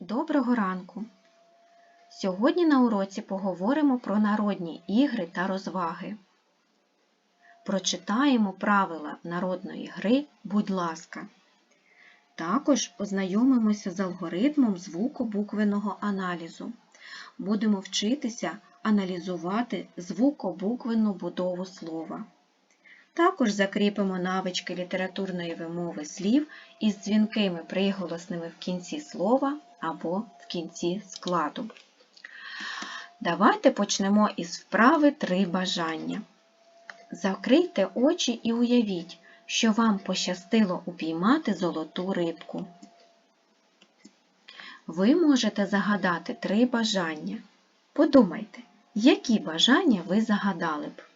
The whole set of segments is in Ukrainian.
Доброго ранку! Сьогодні на уроці поговоримо про народні ігри та розваги. Прочитаємо правила народної гри, будь ласка. Також ознайомимося з алгоритмом звукобуквеного аналізу. Будемо вчитися аналізувати звукобуквенну будову слова. Також закріпимо навички літературної вимови слів із дзвінкими приголосними в кінці слова або в кінці складу. Давайте почнемо із вправи три бажання. Закрийте очі і уявіть, що вам пощастило упіймати золоту рибку. Ви можете загадати три бажання. Подумайте, які бажання ви загадали б.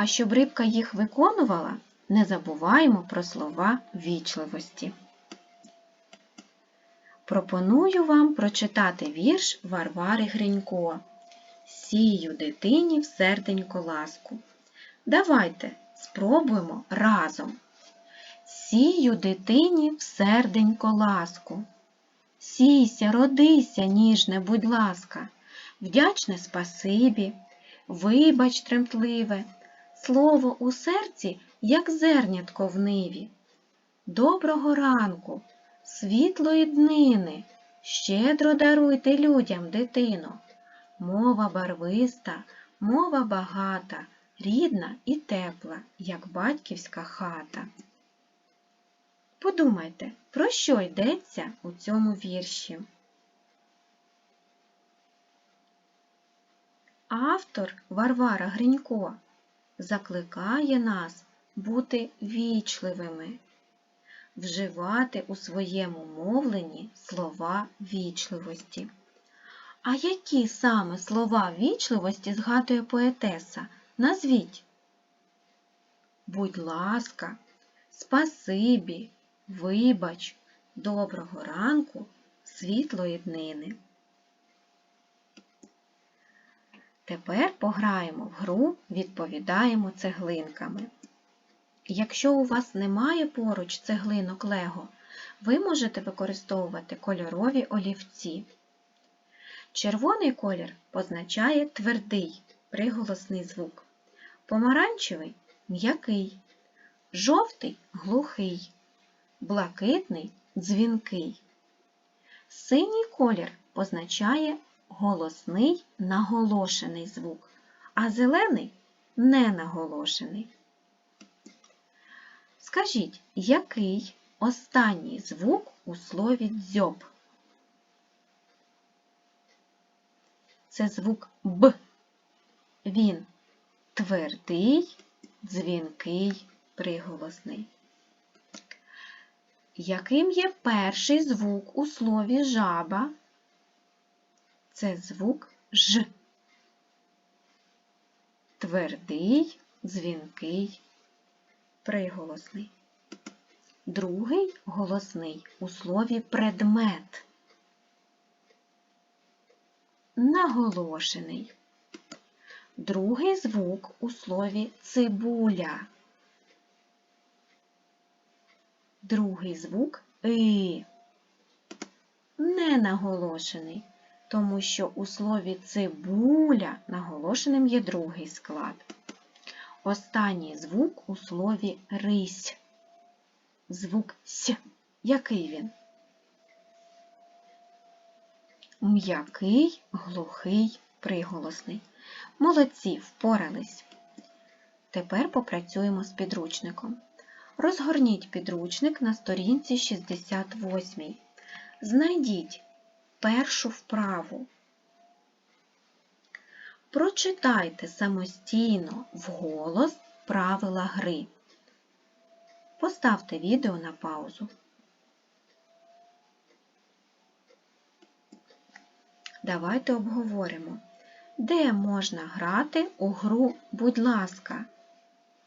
А щоб рибка їх виконувала, не забуваємо про слова вічливості. Пропоную вам прочитати вірш Варвари Гринько Сію дитині в серденько ласку. Давайте спробуємо разом. Сію дитині в серденько ласку. Сійся, родися, ніжне, будь ласка, вдячне спасибі, вибач тремтливе, слово у серці, як зернятко в ниві. Доброго ранку, світлої днини, щедро даруйте людям, дитино. Мова барвиста, мова багата, рідна і тепла, як батьківська хата. Подумайте, про що йдеться у цьому вірші? Автор Варвара Гринько закликає нас бути вічливими, вживати у своєму мовленні слова вічливості. А які саме слова вічливості згадує поетеса? Назвіть. Будь ласка, спасибі, вибач, доброго ранку, світлої днини. Тепер пограємо в гру, відповідаємо цеглинками. Якщо у вас немає поруч цеглинок Лего, ви можете використовувати кольорові олівці. Червоний колір позначає твердий приголосний звук, помаранчевий м'який, жовтий глухий, блакитний дзвінкий. Синій колір позначає голосний наголошений звук, а зелений ненаголошений. Скажіть, який останній звук у слові дзьоб? Це звук Б. Він твердий, дзвінкий, приголосний. Яким є перший звук у слові жаба? Це звук Ж. Твердий, дзвінкий, приголосний. Другий голосний у слові предмет. Наголошений. Другий звук у слові цибуля. Другий звук и. Ненаголошений тому що у слові цибуля наголошеним є другий склад. Останній звук у слові рись. Звук С. Який він? М'який, глухий, приголосний. Молодці впорались. Тепер попрацюємо з підручником. Розгорніть підручник на сторінці 68. Знайдіть першу вправу. Прочитайте самостійно вголос правила гри. Поставте відео на паузу. Давайте обговоримо, де можна грати у гру, будь ласка,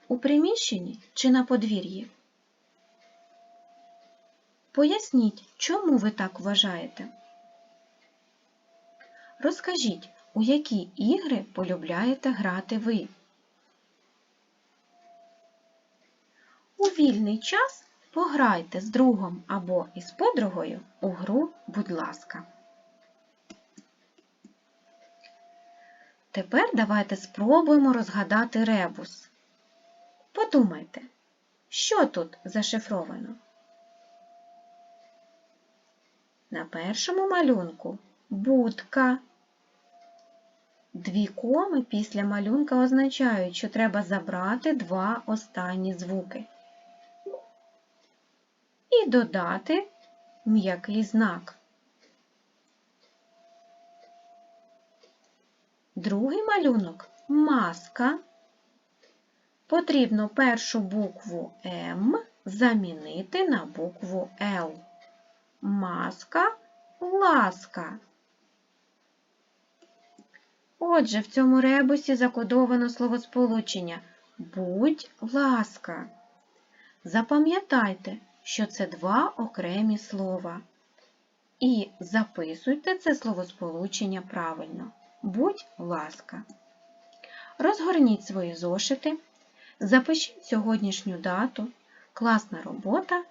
у приміщенні чи на подвір'ї? Поясніть, чому ви так вважаєте? Розкажіть, у які ігри полюбляєте грати ви? У вільний час Пограйте з другом або із подругою у гру, будь ласка. Тепер давайте спробуємо розгадати ребус. Подумайте, що тут зашифровано? На першому малюнку будка. Дві коми після малюнка означають, що треба забрати два останні звуки. І додати м'який знак. Другий малюнок маска. Потрібно першу букву М замінити на букву Л. Маска, ласка. Отже, в цьому ребусі закодовано словосполучення будь ласка. Запам'ятайте, що це два окремі слова. І записуйте це словосполучення правильно. Будь ласка. Розгорніть свої зошити, запишіть сьогоднішню дату, класна робота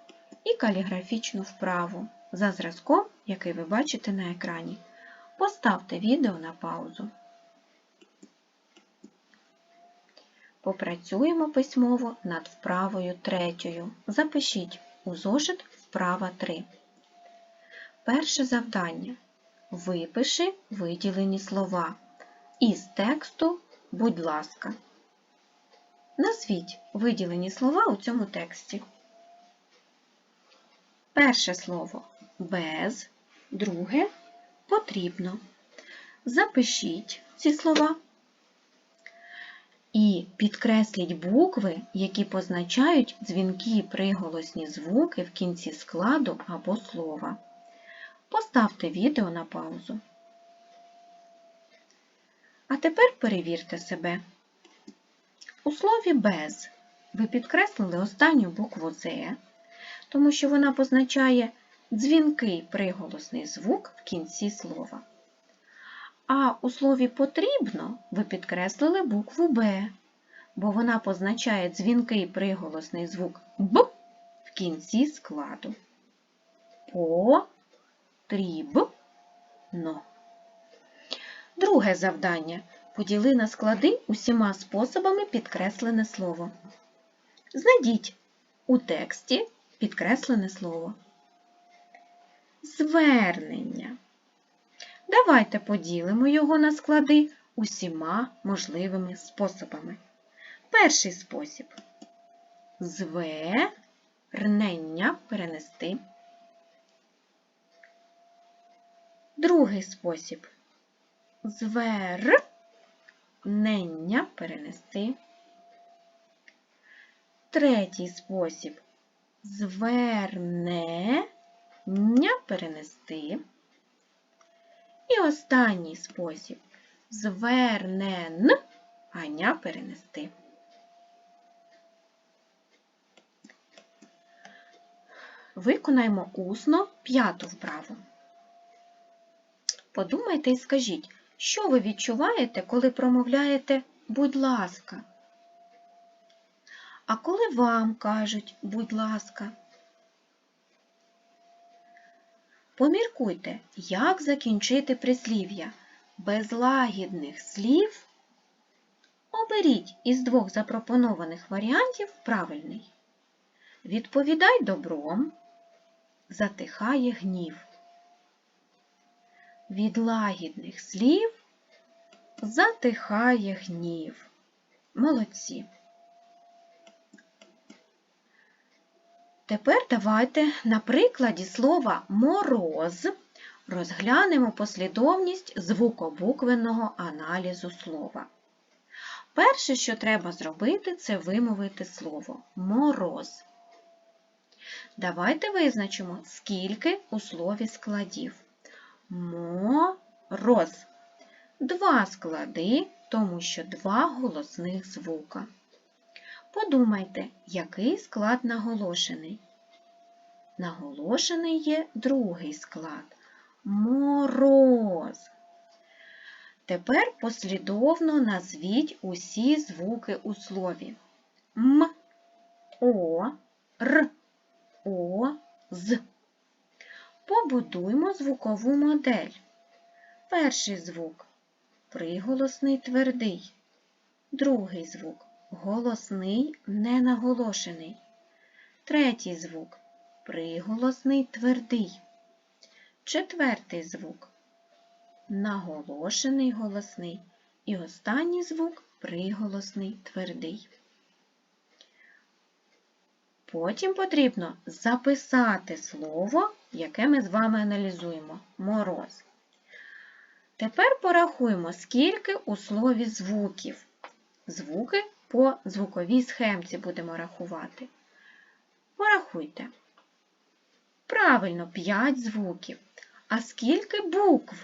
і каліграфічну вправу за зразком, який ви бачите на екрані. Поставте відео на паузу. Попрацюємо письмово над вправою третьою. Запишіть у зошит вправа 3. Перше завдання. Випиши виділені слова. Із тексту, будь ласка. Назвіть виділені слова у цьому тексті. Перше слово без, друге потрібно. Запишіть ці слова і підкресліть букви, які позначають дзвінкі приголосні звуки в кінці складу або слова. Поставте відео на паузу. А тепер перевірте себе. У слові без ви підкреслили останню букву З, тому що вона позначає дзвінкий приголосний звук в кінці слова. А у слові потрібно ви підкреслили букву Б, бо вона позначає дзвінкий приголосний звук Б в кінці складу. Потрібно. Друге завдання. Поділи на склади усіма способами підкреслене слово. Знайдіть у тексті підкреслене слово. Звернення. Давайте поділимо його на склади усіма можливими способами. Перший спосіб звернення перенести. Другий спосіб звернення перенести. Третій спосіб звернення перенести. І останній спосіб звернен ганя перенести. Виконаємо усно п'яту вправу. Подумайте і скажіть, що ви відчуваєте, коли промовляєте будь ласка? А коли вам кажуть будь ласка? Поміркуйте, як закінчити прислів'я без лагідних слів. Оберіть із двох запропонованих варіантів правильний. Відповідай добром, затихає гнів. Від лагідних слів затихає гнів. Молодці. Тепер давайте на прикладі слова мороз розглянемо послідовність звукобуквенного аналізу слова. Перше, що треба зробити, це вимовити слово мороз. Давайте визначимо, скільки у слові складів. Мороз. Два склади, тому що два голосних звука. Подумайте, який склад наголошений. Наголошений є другий склад мороз. Тепер послідовно назвіть усі звуки у слові М, О, Р. О, З. Побудуймо звукову модель. Перший звук приголосний твердий. Другий звук голосний ненаголошений. Третій звук приголосний твердий. Четвертий звук наголошений голосний. І останній звук приголосний твердий. Потім потрібно записати слово, яке ми з вами аналізуємо мороз. Тепер порахуємо, скільки у слові звуків. Звуки по звуковій схемці будемо рахувати. Порахуйте. Правильно, 5 звуків. А скільки букв?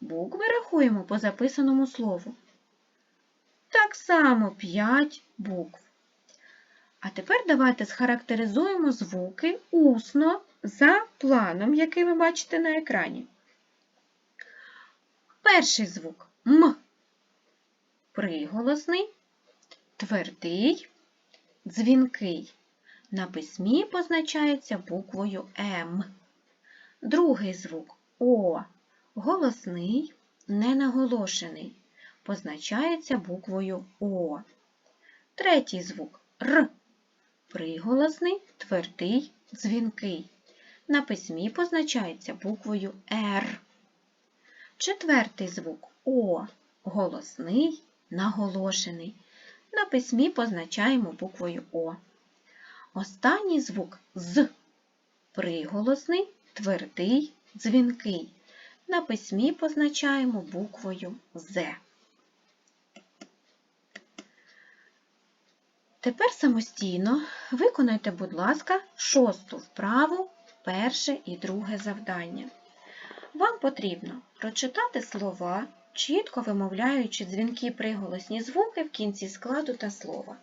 Букви рахуємо по записаному слову. Так само 5 букв. А тепер давайте схарактеризуємо звуки усно за планом, який ви бачите на екрані. Перший звук М. Приголосний, твердий, дзвінкий. На письмі позначається буквою М. Другий звук О. Голосний, ненаголошений. Позначається буквою О. Третій звук Р. Приголосний, твердий, дзвінкий. На письмі позначається буквою Р. Четвертий звук О. Голосний, наголошений. На письмі позначаємо буквою О. Останній звук З. Приголосний, твердий, дзвінкий. На письмі позначаємо буквою З. Тепер самостійно виконайте, будь ласка, шосту вправу, перше і друге завдання. Вам потрібно прочитати слова, чітко вимовляючи дзвінки приголосні звуки в кінці складу та слова,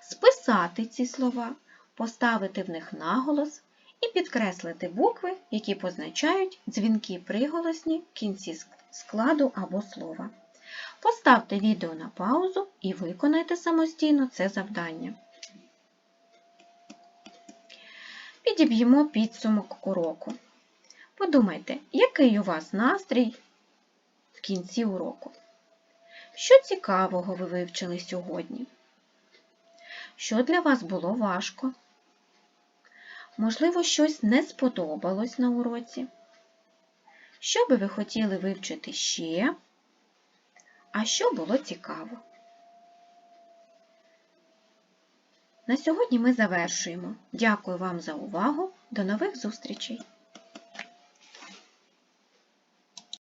списати ці слова, поставити в них наголос і підкреслити букви, які позначають дзвінки приголосні в кінці складу або слова. Поставте відео на паузу і виконайте самостійно це завдання. Підіб'ємо підсумок уроку. Подумайте, який у вас настрій кінці уроку? Що цікавого ви вивчили сьогодні? Що для вас було важко? Можливо, щось не сподобалось на уроці? Що би ви хотіли вивчити ще? А що було цікаво? На сьогодні ми завершуємо. Дякую вам за увагу. До нових зустрічей!